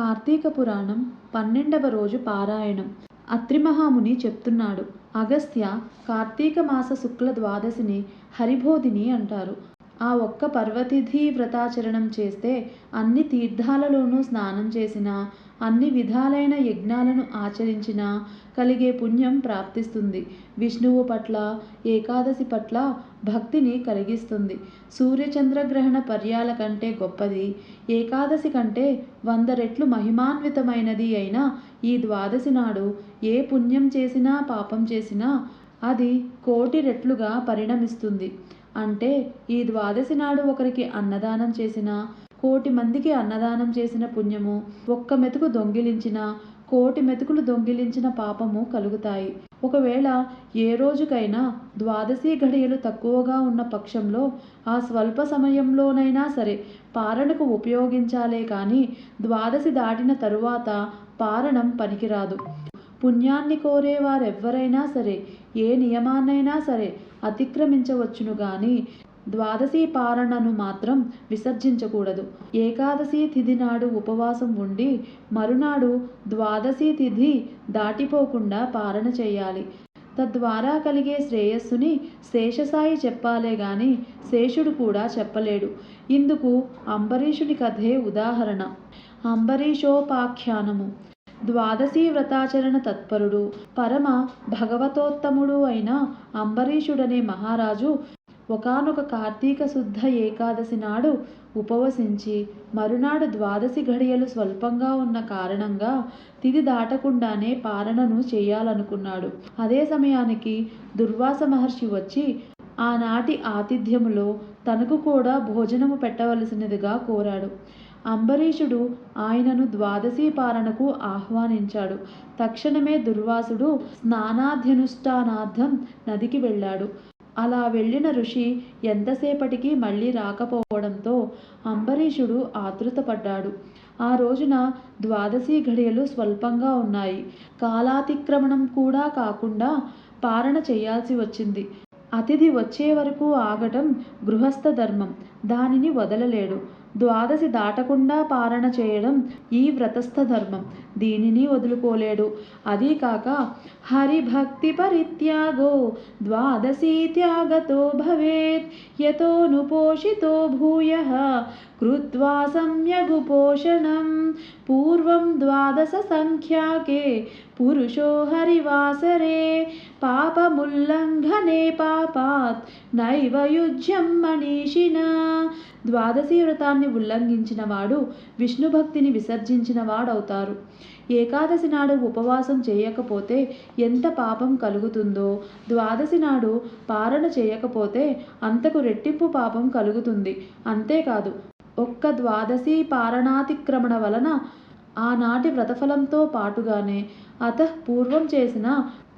కార్తీక పురాణం పన్నెండవ రోజు పారాయణం. అత్రిమహాముని చెప్తున్నాడు. అగస్త్య కార్తీక మాస శుక్ల ద్వాదశిని హరిబోధిని అంటారు. ఆ ఒక్క పర్వతిథి వ్రతాచరణం చేస్తే అన్ని తీర్థాలలోనూ స్నానం చేసినా అన్ని విధాలైన యజ్ఞాలను ఆచరించినా కలిగే పుణ్యం ప్రాప్తిస్తుంది. విష్ణువు పట్ల ఏకాదశి పట్ల భక్తిని కలిగిస్తుంది. సూర్యచంద్రగ్రహణ పర్యాల కంటే గొప్పది. ఏకాదశి కంటే వంద రెట్లు మహిమాన్వితమైనది అయిన ఈ ద్వాదశి నాడు ఏ పుణ్యం చేసినా పాపం చేసినా అది కోటి రెట్లుగా పరిణమిస్తుంది. అంటే ఈ ద్వాదశి నాడు ఒకరికి అన్నదానం చేసిన కోటి మందికి అన్నదానం చేసిన పుణ్యము ఒక్క మెతుకు దొంగిలించిన కోటి మెతుకులు దొంగిలించిన పాపము కలుగుతాయి. ఒకవేళ ఏ రోజుకైనా ద్వాదశి ఘడియలు తక్కువగా ఉన్న పక్షంలో ఆ స్వల్ప సమయంలోనైనా సరే పారణకు ఉపయోగించాలే కానీ ద్వాదశి దాటిన తరువాత పారణం పనికిరాదు. పుణ్యాన్ని కోరేవారెవ్వరైనా సరే ఏ నియమాన్నైనా సరే అతిక్రమించవచ్చును గాని ద్వాదశి పారణను మాత్రం విసర్జించకూడదు. ఏకాదశి తిథి నాడు ఉపవాసం ఉండి మరునాడు ద్వాదశి తిథి దాటిపోకుండా పారణ చేయాలి. తద్వారా కలిగే శ్రేయస్సుని శేషసాయి చెప్పాలే గాని శేషుడు కూడా చెప్పలేడు. ఇందుకు అంబరీషుని కథే ఉదాహరణ. అంబరీషోపాఖ్యానము. ద్వాదశీ వ్రతాచరణ తత్పరుడు. పరమ భగవతోత్తముడు అయిన అంబరీషుడనే మహారాజు ఒకనొక కార్తీక శుద్ధ ఏకాదశి నాడు ఉపవసించి మరునాడు ద్వాదశి ఘడియలు స్వల్పంగా ఉన్న కారణంగా తిది దాటకుండానే పారణను చేయాలనుకున్నాడు. అదే సమయానికి దుర్వాస మహర్షి వచ్చి ఆనాటి ఆతిథ్యములో తనకు కూడా భోజనము పెట్టవలసినదిగా కోరాడు. అంబరీషుడు ఆయనను ద్వాదశీ పారణకు ఆహ్వానించాడు. తక్షణమే దుర్వాసుడు స్నానాధ్యనుష్ఠానార్థం నదికి వెళ్ళాడు. అలా వెళ్ళిన ఋషి ఎంతసేపటికి మళ్ళీ రాకపోవడంతో అంబరీషుడు ఆతృతపడ్డాడు. ఆ రోజున ద్వాదశి ఘడియలు స్వల్పంగా ఉన్నాయి. కాలాతిక్రమణం కూడా కాకుండా పారణ చేయాల్సి వచ్చింది. అతిథి వచ్చే వరకు ఆగటం గృహస్థ ధర్మం. దానిని వదలలేడు. ద్వాదశి దాటకుండా పారణ చేయడం ఈ వ్రతస్థ ధర్మం దీనిని వదులుకోలేడు. అదీ కాక హరిభక్తి పరిత్యాగో ద్వాదశీ త్యాగతో భవేత్. యతోనుపోషితో భూయ కృత్వా సమ్యగుపోషణం. పూర్వం ద్వాదశ సంఖ్యాకే పురుషో హరివాసరే పాపముల్లంఘనే పాపాత్ నైవ యుజ్యం మనీషిన. ద్వాదశి వ్రతాన్ని ఉల్లంఘించిన వాడు విష్ణు భక్తిని విసర్జించిన వాడవుతారు ఏకాదశి నాడు ఉపవాసం చేయకపోతే ఎంత పాపం కలుగుతుందో ద్వాదశి నాడు పారణ చేయకపోతే అంతకు రెట్టింపు పాపం కలుగుతుంది. అంతేకాదు ఒక్క ద్వాదశి పారణాతిక్రమణ వలన ఆనాటి వ్రతఫలంతో పాటుగానే అత పూర్వం చేసిన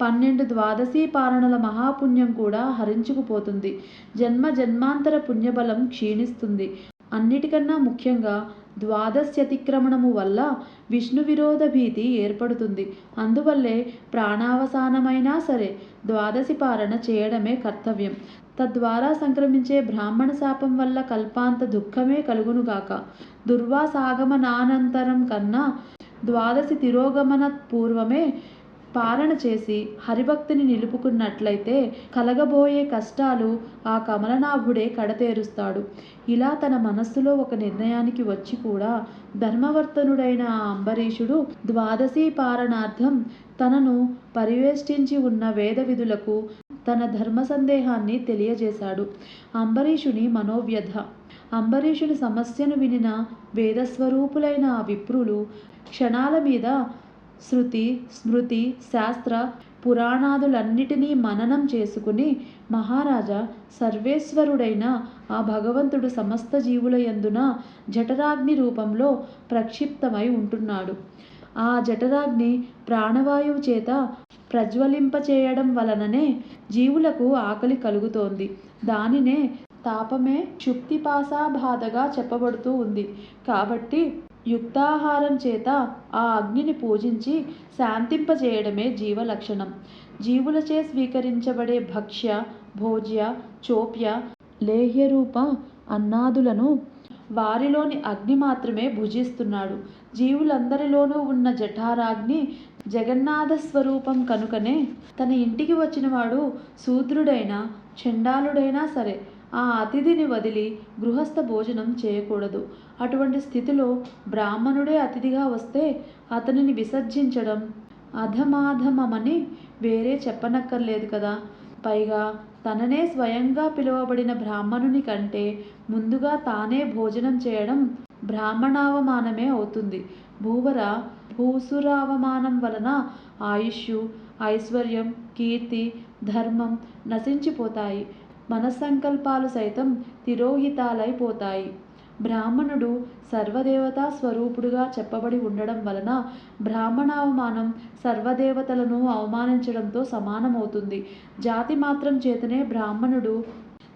పన్నెండు ద్వాదశీ పాలనల మహాపుణ్యం కూడా హరించుకుపోతుంది. జన్మ జన్మాంతర పుణ్యబలం క్షీణిస్తుంది. అన్నిటికన్నా ముఖ్యంగా ద్వాదశ్యతిక్రమణము వల్ల విష్ణు విరోధ భీతి ఏర్పడుతుంది. అందువల్లే ప్రాణావసానమైనా సరే ద్వాదశి పారణ చేయడమే కర్తవ్యం. తద్వారా సంక్రమించే బ్రాహ్మణ శాపం వల్ల కల్పాంత దుఃఖమే కలుగునుగాక. దుర్వాసాగమనానంతరం కన్నా ద్వాదశి తిరోగమన పూర్వమే పారణ చేసి హరిభక్తిని నిలుపుకున్నట్లయితే కలగబోయే కష్టాలు ఆ కమలనాభుడే కడతేరుస్తాడు. ఇలా తన మనస్సులో ఒక నిర్ణయానికి వచ్చి కూడా ధర్మవర్తనుడైన ఆ అంబరీషుడు ద్వాదశీ పారణార్థం తనను పరివేష్టించి ఉన్న వేద విధులకు తన ధర్మ సందేహాన్ని తెలియజేశాడు. అంబరీషుని మనోవ్యధ. అంబరీషుని సమస్యను వినిన వేదస్వరూపులైన ఆ విప్రులు క్షణాల మీద శృతి స్మృతి శాస్త్ర పురాణాదులన్నిటినీ మననం చేసుకుని మహారాజా సర్వేశ్వరుడైన ఆ భగవంతుడు సమస్త జీవుల యందున జఠరాగ్ని రూపంలో ప్రక్షిప్తమై ఉంటున్నాడు. ఆ జఠరాగ్ని ప్రాణవాయువు చేత ప్రజ్వలింపచేయడం వలననే జీవులకు ఆకలి కలుగుతోంది. దానినే తాపమే క్షుక్తిపాసాబాధగా చెప్పబడుతూ ఉంది. కాబట్టి యుక్తాహారం చేత ఆ అగ్నిని పూజించి శాంతింపజేయడమే జీవలక్షణం. జీవులచే స్వీకరించబడే భక్ష్య భోజ్య చోప్య లేహ్యరూప అన్నాదులను వారిలోని అగ్ని మాత్రమే భుజిస్తున్నాడు. జీవులందరిలోనూ ఉన్న జఠారాగ్ని జగన్నాథ స్వరూపం కనుకనే తన ఇంటికి వచ్చినవాడు శూద్రుడైనా చండాలుడైనా సరే ఆ అతిథిని వదిలి గృహస్థ భోజనం చేయకూడదు. అటువంటి స్థితిలో బ్రాహ్మణుడే అతిథిగా వస్తే అతనిని విసర్జించడం అధమాధమమని వేరే చెప్పనక్కర్లేదు కదా. పైగా తననే స్వయంగా పిలువబడిన బ్రాహ్మణుని కంటే ముందుగా తానే భోజనం చేయడం బ్రాహ్మణావమానమే అవుతుంది. భూవర భూసురావమానం వలన ఆయుష్ ఐశ్వర్యం కీర్తి ధర్మం నశించిపోతాయి. మనస్సంకల్పాలు సైతం తిరోహితాలైపోతాయి. బ్రాహ్మణుడు సర్వదేవతా స్వరూపుడుగా చెప్పబడి ఉండడం వలన బ్రాహ్మణావమానం సర్వదేవతలను అవమానించడంతో సమానమవుతుంది. జాతి మాత్రం చేతనే బ్రాహ్మణుడు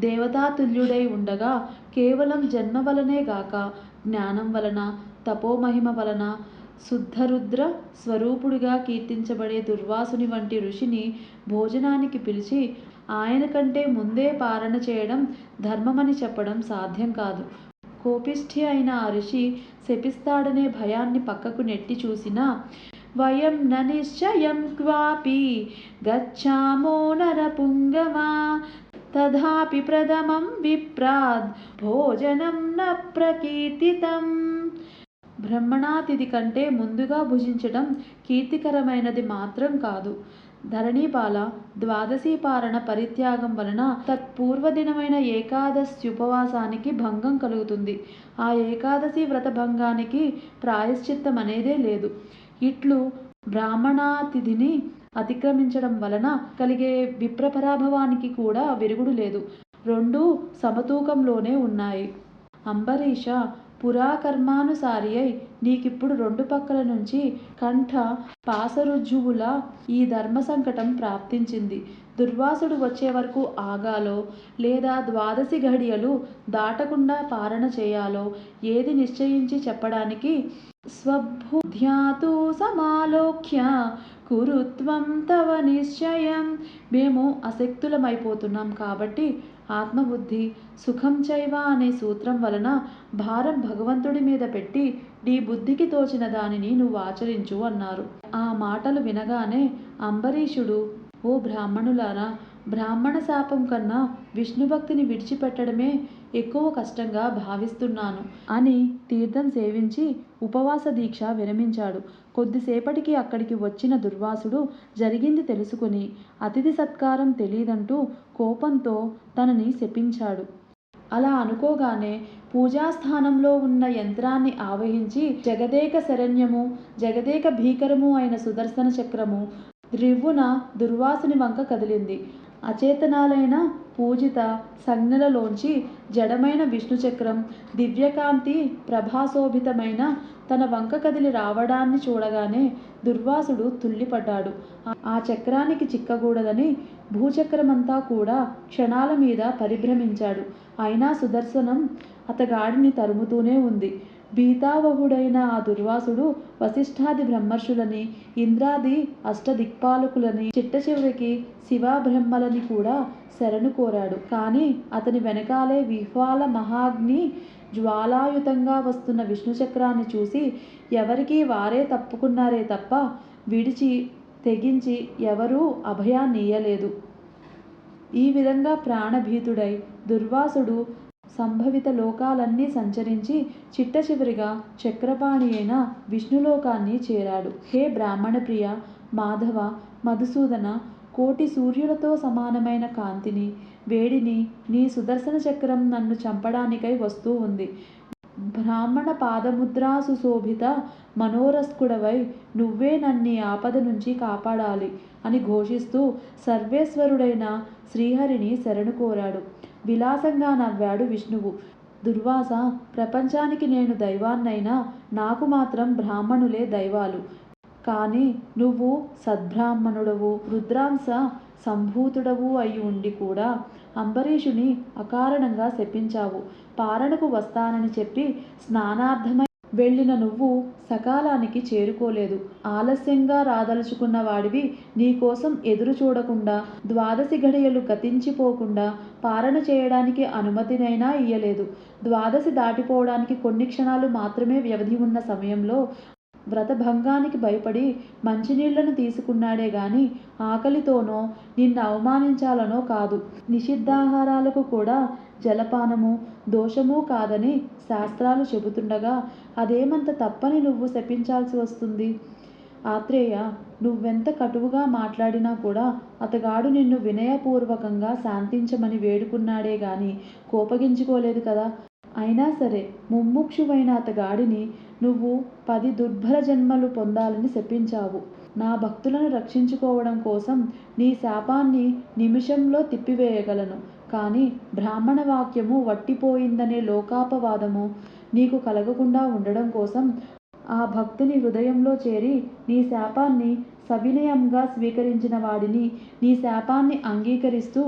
దేవతాతుల్యుడై ఉండగా కేవలం జన్మ వలనే గాక జ్ఞానం వలన తపోమహిమ వలన శుద్ధరుద్ర స్వరూపుడుగా కీర్తించబడే దుర్వాసుని వంటి ఋషిని భోజనానికి పిలిచి ఆయన కంటే ముందే పాలన చేయడం ధర్మమని చెప్పడం సాధ్యం కాదు. కోపిష్ఠి అయిన ఆ ఋషి శపిస్తాడనే భయాన్ని పక్కకు నెట్టి చూసినా వయం న నిశ్చయం క్వాపి గచ్చామో నరపుంగమా తథాపి ప్రథమం విప్రాద్ భోజనం న ప్రకీర్తితం. బ్రహ్మణాతిథి కంటే ముందుగా భుజించడం కీర్తికరమైనది మాత్రం కాదు. ధరణీపాల ద్వాదశీ పారణ పరిత్యాగం వలన తత్పూర్వదినమైన ఏకాదశి ఉపవాసానికి భంగం కలుగుతుంది. ఆ ఏకాదశి వ్రత భంగానికి ప్రాయశ్చిత్తం అనేదే లేదు. ఇట్లు బ్రాహ్మణాతిథిని అతిక్రమించడం వలన కలిగే విప్రపరాభవానికి కూడా విరుగుడు లేదు. రెండూ సమతూకంలోనే ఉన్నాయి. అంబరీష పురాకర్మానుసారి అయి నీకిప్పుడు రెండు పక్కల నుంచి కంఠ పాసరుజ్జువుల ఈ ధర్మ సంకటం ప్రాప్తించింది. దుర్వాసుడు వచ్చే వరకు ఆగాలో లేదా ద్వాదశి ఘడియలు దాటకుండా పారణ చేయాలో ఏది నిశ్చయించి చెప్పడానికి? స్వబుద్ధ్యాతు సమాలోక్య కురుత్వం తవ నిశ్చయం. మేము అశక్తులమైపోతున్నాం కాబట్టి ఆత్మబుద్ధి సుఖం చైవ అనే సూత్రం వలన భారం భగవంతుడి మీద పెట్టి నీ బుద్ధికి తోచిన దానిని నువ్వు ఆచరించు అన్నారు. ఆ మాటలు వినగానే అంబరీషుడు ఓ బ్రాహ్మణులారా బ్రాహ్మణ శాపం కన్నా విష్ణు భక్తిని విడిచిపెట్టడమే ఎక్కువ కష్టంగా భావిస్తున్నాను. అని తీర్థం సేవించి ఉపవాస దీక్ష విరమించాడు. కొద్దిసేపటికి అక్కడికి వచ్చిన దుర్వాసుడు జరిగింది తెలుసుకుని అతిథి సత్కారం తెలియదంటూ కోపంతో తనని శపించాడు. అలా అనుకోగానే పూజాస్థానంలో ఉన్న యంత్రాన్ని ఆవహించి జగదేక శరణ్యము జగదేక భీకరము అయిన సుదర్శన చక్రము ద్రివ్వున దుర్వాసుని వంక కదిలింది. అచేతనాలైన పూజిత సంజ్ఞలలోంచి జడమైన విష్ణుచక్రం దివ్యకాంతి ప్రభాశోభితమైన తన వంక కదిలి రావడాన్ని చూడగానే దుర్వాసుడు తుల్లిపడ్డాడు. ఆ చక్రానికి చిక్కకూడదని భూచక్రమంతా కూడా క్షణాల మీద పరిభ్రమించాడు. అయినా సుదర్శనం అతగాడిని తరుముతూనే ఉంది. భీతావహుడైన ఆ దుర్వాసుడు వశిష్ఠాది బ్రహ్మర్షులని ఇంద్రాది అష్టదిక్పాలకులని చిట్ట చివరికి శివబ్రహ్మలని కూడా శరణు కోరాడు. కానీ అతని వెనకాలే విహ్వాల మహాగ్ని జ్వాలాయుతంగా వస్తున్న విష్ణు చక్రాన్ని చూసి ఎవరికి వారే తప్పుకున్నారే తప్ప విడిచి తెగించి ఎవరూ అభయాన్నియ్యలేదు. ఈ విధంగా ప్రాణభీతుడై దుర్వాసుడు సంభవిత లోకాలన్నీ సంచరించి చిట్ట చివరిగా చక్రపాణి అయిన విష్ణులోకాన్ని చేరాడు. హే బ్రాహ్మణ ప్రియ మాధవ మధుసూదన కోటి సూర్యులతో సమానమైన కాంతిని వేడిని నీ సుదర్శన చక్రం నన్ను చంపడానికై వస్తూ ఉంది. బ్రాహ్మణ పాదముద్రా సుశోభిత మనోరస్కుడవై నువ్వే నన్ని ఆపద నుంచి కాపాడాలి అని ఘోషిస్తూ సర్వేశ్వరుడైన శ్రీహరిని శరణు కోరాడు. విలాసంగా నవ్వాడు విష్ణువు. దుర్వాస ప్రపంచానికి నేను దైవాన్నైనా నాకు మాత్రం బ్రాహ్మణులే దైవాలు. కానీ నువ్వు సద్బ్రాహ్మణుడవు రుద్రాంశ సంభూతుడవు అయి ఉండి కూడా అంబరీషుని అకారణంగా శపించావు. పారణకు వస్తానని చెప్పి స్నానార్థమై వెళ్ళిన నువ్వు సకాలానికి చేరుకోలేదు. ఆలస్యంగా రాదలుచుకున్న వాడివి నీకోసం ఎదురు చూడకుండా ద్వాదశి ఘడియలు గతించిపోకుండా పారణ చేయడానికి అనుమతినైనా ఇయ్యలేదు. ద్వాదశి దాటిపోవడానికి కొన్ని క్షణాలు మాత్రమే వ్యవధి ఉన్న సమయంలో వ్రతభంగానికి భయపడి మంచినీళ్ళను తీసుకున్నాడే గాని ఆకలితోనో నిన్ను అవమానించాలనో కాదు. నిషిద్ధాహారాలకు కూడా జలపానము దోషమూ కాదని శాస్త్రాలు చెబుతుండగా అదేమంత తప్పని నువ్వు శపించాల్సి వస్తుంది? ఆత్రేయ నువ్వెంత కటువుగా మాట్లాడినా కూడా అతగాడు నిన్ను వినయపూర్వకంగా శాంతించమని వేడుకున్నాడే గాని కోపగించుకోలేదు కదా? అయినా సరే ముమ్ముక్షువైన అతగాడిని నువ్వు పది దుర్భర జన్మలు పొందాలని శపించావు. నా భక్తులను రక్షించుకోవడం కోసం నీ శాపాన్ని నిమిషంలో తిప్పివేయగలను. కానీ బ్రాహ్మణ వాక్యము వట్టిపోయిందనే లోకాపవాదము నీకు కలగకుండా ఉండడం కోసం ఆ భక్తుని హృదయంలో చేరి నీ శాపాన్ని సవినయంగా స్వీకరించిన వాడిని నీ శాపాన్ని అంగీకరిస్తూ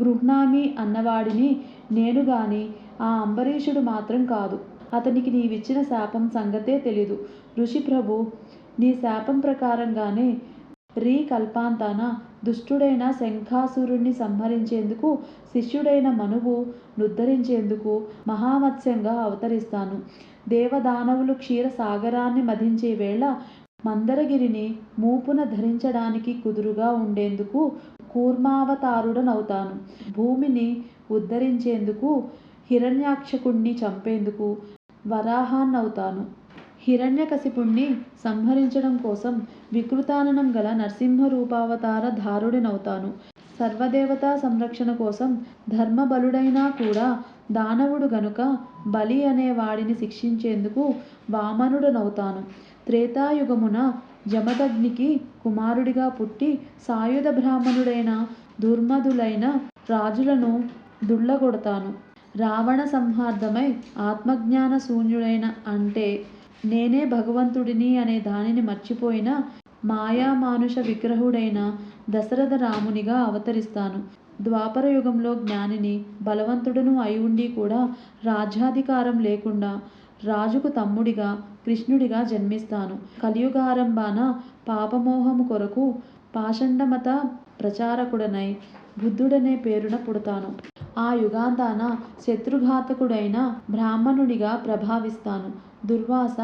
గృహ్ణామి అన్నవాడిని నేను గాని ఆ అంబరీషుడు మాత్రం కాదు. అతనికి నీవిచ్చిన శాపం సంగతే తెలీదు. ఋషి ప్రభు నీ శాపం ప్రకారంగానే రీ కల్పాంతాన దుష్టుడైన శంఖాసురుణ్ణి సంహరించేందుకు శిష్యుడైన మనువు నుద్ధరించేందుకు మహామత్స్యంగా అవతరిస్తాను. దేవదానవులు క్షీర సాగరాన్ని మధించే వేళ మందరగిరిని మూపున ధరించడానికి కుదురుగా ఉండేందుకు కూర్మావతారుడనవుతాను. భూమిని ఉద్ధరించేందుకు హిరణ్యాక్షకుణ్ణి చంపేందుకు వరాహాన్నవుతాను. హిరణ్యకశిపుణ్ణి సంహరించడం కోసం వికృతాననం గల నరసింహ రూపావతార ధారుడినవుతాను. సర్వదేవతా సంరక్షణ కోసం ధర్మబలుడైనా కూడా దానవుడు గనుక బలి అనే వాడిని శిక్షించేందుకు వామనుడనవుతాను. త్రేతాయుగమున జమదగ్నికి కుమారుడిగా పుట్టి సాయుధ బ్రాహ్మణుడైన దుర్మదులైన రాజులను దుళ్ళగొడతాను. రావణ సంహార్థమై ఆత్మజ్ఞాన శూన్యుడైన అంటే నేనే భగవంతుడిని అనే దానిని మర్చిపోయిన మాయామానుష విగ్రహుడైన దశరథ రామునిగా అవతరిస్తాను. ద్వాపర యుగంలో జ్ఞానిని బలవంతుడును అయి ఉండి కూడా రాజ్యాధికారం లేకుండా రాజుకు తమ్ముడిగా కృష్ణుడిగా జన్మిస్తాను. కలియుగారంభాన పాపమోహము కొరకు పాషండమత ప్రచారకుడనై బుద్ధుడనే పేరున పుడతాను. ఆ యుగాంతాన శత్రుఘాతకుడైన బ్రాహ్మణుడిగా ప్రభావిస్తాను. దుర్వాస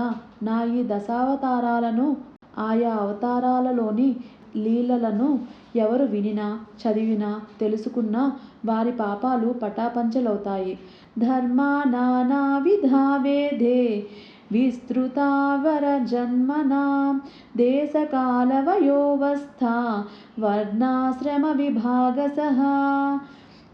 నా ఈ దశావతారాలను ఆయా అవతారాలలోని లీలలను ఎవరు వినినా చదివినా తెలుసుకున్నా వారి పాపాలు పటాపంచలవుతాయి. ధర్మానానా విధావేదే విస్తృతావర జన్మనాం దేశకాలవయోవస్థ వర్ణాశ్రమ విభాగసః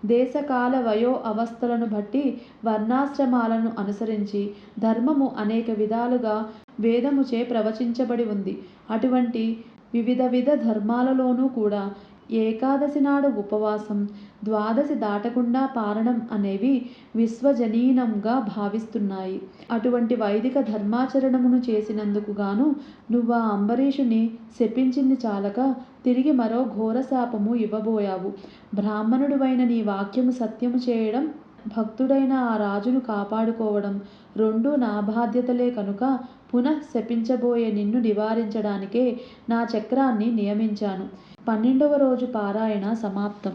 దేశకాల వయో అవస్థలను బట్టి వర్ణాశ్రమాలను అనుసరించి ధర్మము అనేక విధాలుగా వేదముచే ప్రవచించబడి ఉంది. అటువంటి వివిధ విధ ధర్మాలలోనూ కూడా ఏకాదశి నాడు ఉపవాసం ద్వాదశి దాటకుండా పారణం అనేవి విశ్వజనీనంగా భావిస్తున్నాయి. అటువంటి వైదిక ధర్మాచరణమును చేసినందుకు గాను నువ్వు ఆ అంబరీషుని శపించింది చాలక తిరిగి మరో ఘోరశాపము ఇవ్వబోయావు. బ్రాహ్మణుడువైన నీ వాక్యము సత్యము చేయడం భక్తుడైన ఆ రాజును కాపాడుకోవడం రెండూ నా బాధ్యతలే కనుక పునః శపించబోయే నిన్ను నివారించడానికే నా చక్రాన్ని నియమించాను. పన్నెండవ రోజు పారాయణ సమాప్తం.